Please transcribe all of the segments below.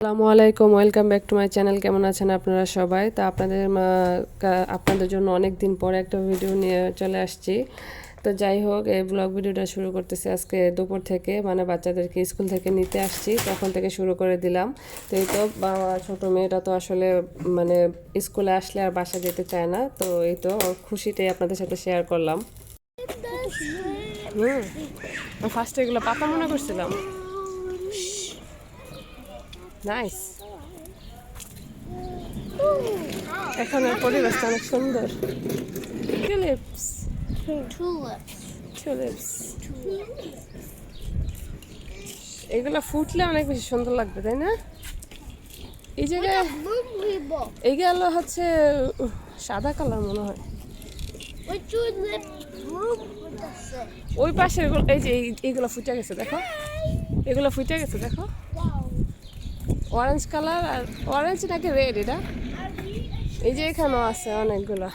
আসসালামু আলাইকুম, welcome back to my channel. কেমন আছেন আপনারা সবাই? তো আপনাদের আপনাদের জন্য অনেক দিন পরে একটা ভিডিও নিয়ে চলে আসছি। তো যাই হোক, এই ব্লগ ভিডিওটা শুরু করতেছি আজকে দুপুর থেকে। মানে বাচ্চাদেরকে স্কুল থেকে নিতে আসছি তখন থেকে শুরু করে দিলাম। তো এই তো ছোটো মেয়েটা তো আসলে মানে স্কুলে আসলে আর বাসা যেতে চায় না। তো এই তো খুশিটাই আপনাদের সাথে শেয়ার করলাম। হুম ফার্স্টে এগুলো পাতা মনে করছিলাম। নাইস এখানের পরিবেশটা অনেক সুন্দর। Tulips Tulips. টিউলিপস এগুলো ফুটলে অনেক বেশি সুন্দর লাগবে তাই না? এই জায়গায় এইগুলো হচ্ছে সাদা কালার মনে হয়? ওই পাশে এই যে এই- এইগুলো ফুটে গেছে দেখো। এগুলো ফুটে গেছে দেখো. অরেঞ্জ কালার আর অরেঞ্জ নাকি রেড এটা? এই যে এখানেও আছে অনেকগুলো।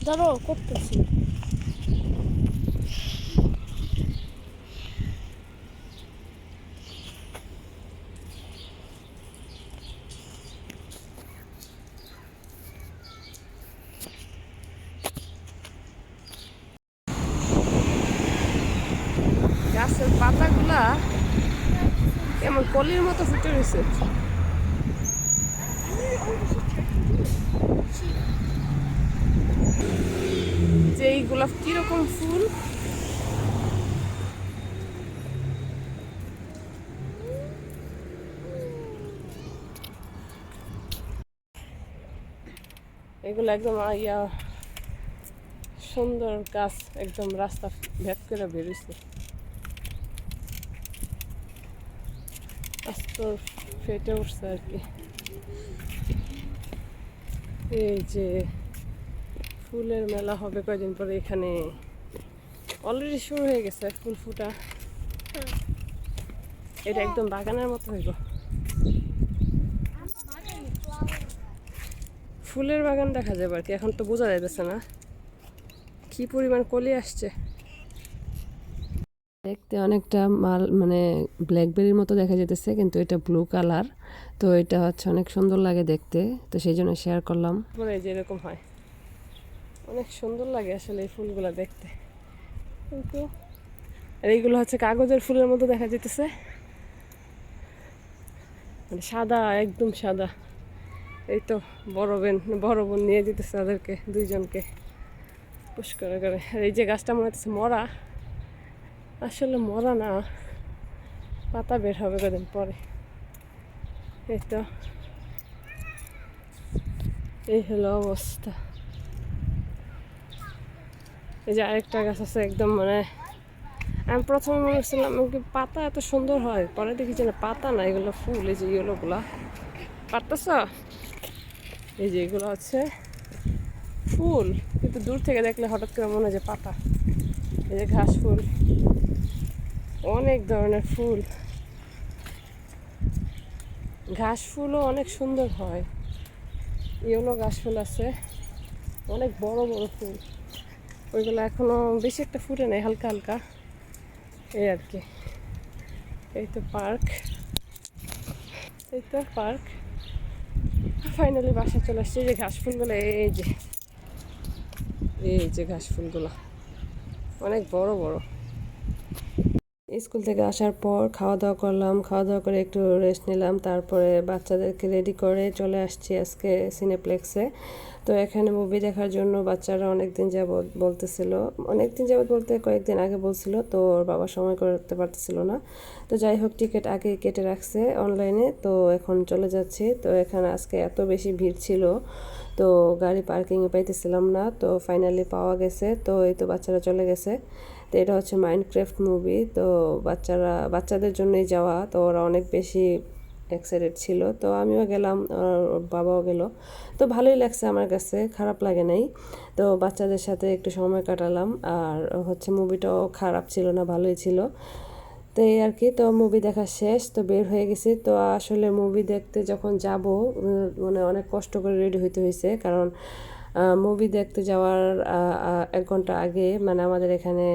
Здорово, кот спасибо. পাতাগুলা কেমন কলির মতো ফুটে রয়েছে যে এই গোলাপ কীরকম ফুল? এগুলো একদম ইয়া, সুন্দর গাছ, একদম রাস্তা ভেদ করে বেরিয়েছে ফেটে উঠছে আর কি এই যে ফুলের মেলা হবে কয়দিন পরে এখানে। অলরেডি শুরু হয়ে গেছে ফুল ফুটা। এটা একদম বাগানের মতো হইব। ফুলের বাগান দেখা যাবে আর কি, এখন তো বোঝা যাইতেছে না। কি পরিমাণ কলি আসছে। দেখতে অনেকটা মাল মানে ব্ল্যাকবেরির মতো দেখা যেতেছে কিন্তু এটা ব্লু কালার তো এটা হচ্ছে অনেক সুন্দর লাগে দেখতে, তো সেই জন্য শেয়ার করলাম। পরে যে এরকম হয়। অনেক সুন্দর লাগে আসলে এই ফুলগুলো দেখতে। কিন্তু আর এইগুলো হচ্ছে কাগজের ফুলের মতো দেখা যেতেছে মানে সাদা, একদম সাদা। এই তো বড় বোন বড় বোন নিয়ে যেতেছে তাদেরকে, দুইজনকে। পুষ করে। করে আর এই যে গাছটা মনে হচ্ছে মরা। আসলে মরা না। পাতা বের হবে কদিন পরে। এই তো। এই হলো অবস্থা। এই যে আরেকটা গাছ আছে একদম মানে আমি প্রথমে মনে করছিলাম কি পাতা এত সুন্দর হয়, পরে দেখি না পাতা না, এগুলো ফুল, এই যে ইয়েলোগুলা পারতেছ? এই যে এগুলো হচ্ছে ফুল। কিন্তু দূর থেকে দেখলে হঠাৎ করে মনে হয় যে পাতা। এই যে ঘাস ফুল। অনেক ধরনের ফুল। ঘাস ফুলও অনেক সুন্দর হয়। ইয়েলো ঘাস ফুল আছে। অনেক বড় বড় ফুল। ওইগুলো এখনও বেশি একটা ফুটে নেই, হালকা হালকা। এই আর কি। এই তো পার্ক। এই তো পার্ক। ফাইনালি বাসা চলে আসছে। এই যে ঘাস ফুলগুলো, এই যে এই যে ঘাস ফুলগুলো। অনেক বড় বড়। স্কুল থেকে আসার পর খাওয়া দাওয়া করলাম খাওয়া দাওয়া করে একটু রেস্ট নিলাম, তারপরে বাচ্চাদেরকে রেডি করে চলে আসছি আজকে সিনেপ্লেক্সে তো এখানে মুভি দেখার জন্য বাচ্চারা অনেক দিন যাবৎ বলতেছিল অনেক দিন যাবৎ বলতে কয়েকদিন আগে বলছিল, তো ওর বাবা সময় করে করতে পারতেছিল না। তো যাই হোক, টিকিট আগে কেটে রাখছে অনলাইনে তো এখন চলে যাচ্ছি। তো এখানে আজকে এত বেশি ভিড় ছিল, তো গাড়ি পার্কিংয়ে পাইতেছিলাম না, তো ফাইনালি পাওয়া গেছে। তো এই তো বাচ্চারা চলে গেছে। তো এটা হচ্ছে মাইনক্রাফট মুভি তো বাচ্চারা, বাচ্চাদের জন্যই যাওয়া, তো ওরা অনেক বেশি এক্সাইটেড ছিল, তো আমিও গেলাম বাবাও গেল। তো ভালোই লাগছে আমার কাছে, খারাপ লাগে নাই। তো বাচ্চাদের সাথে একটু সময় কাটালাম, আর হচ্ছে মুভিটাও খারাপ ছিল না, ভালোই ছিল। তো এই আর কি, তো মুভি দেখা শেষ, তো বের হয়ে গেছি। তো আসলে মুভি দেখতে যখন যাব মানে অনেক কষ্ট করে রেডি হইতে হয়েছে কারণ মুভি দেখতে যাওয়ার এক ঘণ্টা আগে মানে আমাদের এখানে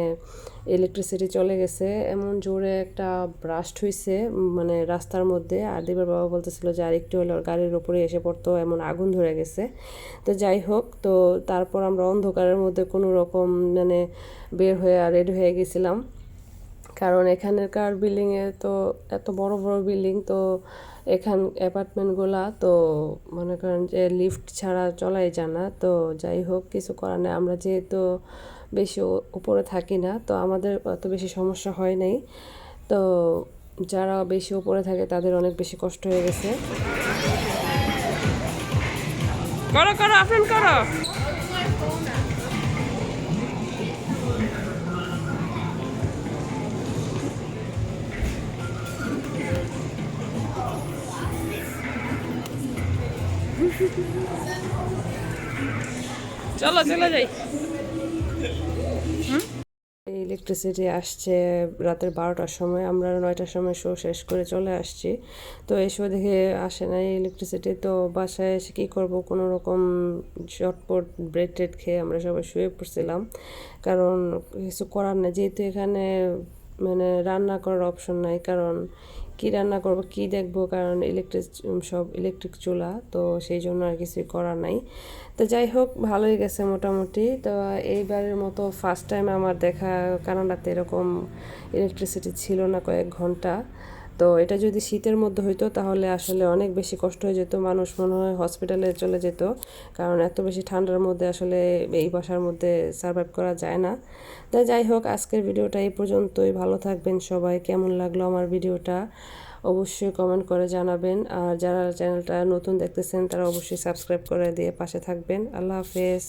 ইলেকট্রিসিটি চলে গেছে, এমন জোরে একটা ব্রাস্ট হয়েছে মানে রাস্তার মধ্যে। আর দেবের বাবা বলতেছিল যে, আর একটু হলে গাড়ির ওপরে এসে পড়তো, এমন আগুন ধরে গেছে। তো যাই হোক, তো তারপর আমরা অন্ধকারের মধ্যে কোনো রকম মানে বের হয়ে রেডি হয়ে গেছিলাম। কারণ এখানকার বিল্ডিংয়ে তো এত বড় বড় বিল্ডিং তো এখান অ্যাপার্টমেন্টগুলা তো মনে করেন যে লিফট ছাড়া চলাই যায় না। তো যাই হোক, কিছু করার নেই। আমরা যেহেতু বেশি উপরে থাকি না, তো আমাদের অত বেশি সমস্যা হয় নাই। তো যারা বেশি উপরে থাকে, তাদের অনেক বেশি কষ্ট হয়ে গেছে। করো করো আফরিন করো। চলো যাই। ইলেকট্রিসিটি আসছে রাতের বারোটার সময়, আমরা নয়টার সময় শো শেষ করে চলে আসছি। তো এই শো দেখে আসে না ইলেকট্রিসিটি তো বাসায় এসে কী করব? কোনো রকম চটপট ব্রেড টেড খেয়ে আমরা সবাই শুয়ে পড়ছিলাম। কারণ কিছু করার না যেহেতু এখানে মানে রান্না করার অপশন নাই, কারণ কি রান্না করব, কি দেখব, কারণ ইলেকট্রিক সব ইলেকট্রিক চুলা, তো সেই জন্য আর কিছুই করা নাই। তো যাই হোক, ভালোই গেছে মোটামুটি। তো এইবারের মতো ফার্স্ট টাইম আমার দেখা, কানাডাতে এরকম ইলেকট্রিসিটি ছিল না কয়েক ঘণ্টা। তো এটা যদি শীতের মধ্যে হইতো, তাহলে আসলে অনেক বেশি কষ্ট হয়ে যেত, মানুষ মনে হয় হসপিটালে চলে যেত। কারণ এত বেশি ঠান্ডার মধ্যে আসলে এই বাসার মধ্যে সার্ভাইভ করা যায় না। তাই যাই হোক, আজকের ভিডিওটা এই পর্যন্তই। ভালো থাকবেন সবাই। কেমন লাগল আমার ভিডিওটা? অবশ্যই কমেন্ট করে জানাবেন। আর যারা চ্যানেলটা নতুন দেখতেছেন, তারা অবশ্যই সাবস্ক্রাইব করে দিয়ে পাশে থাকবেন। আল্লাহ হাফেজ।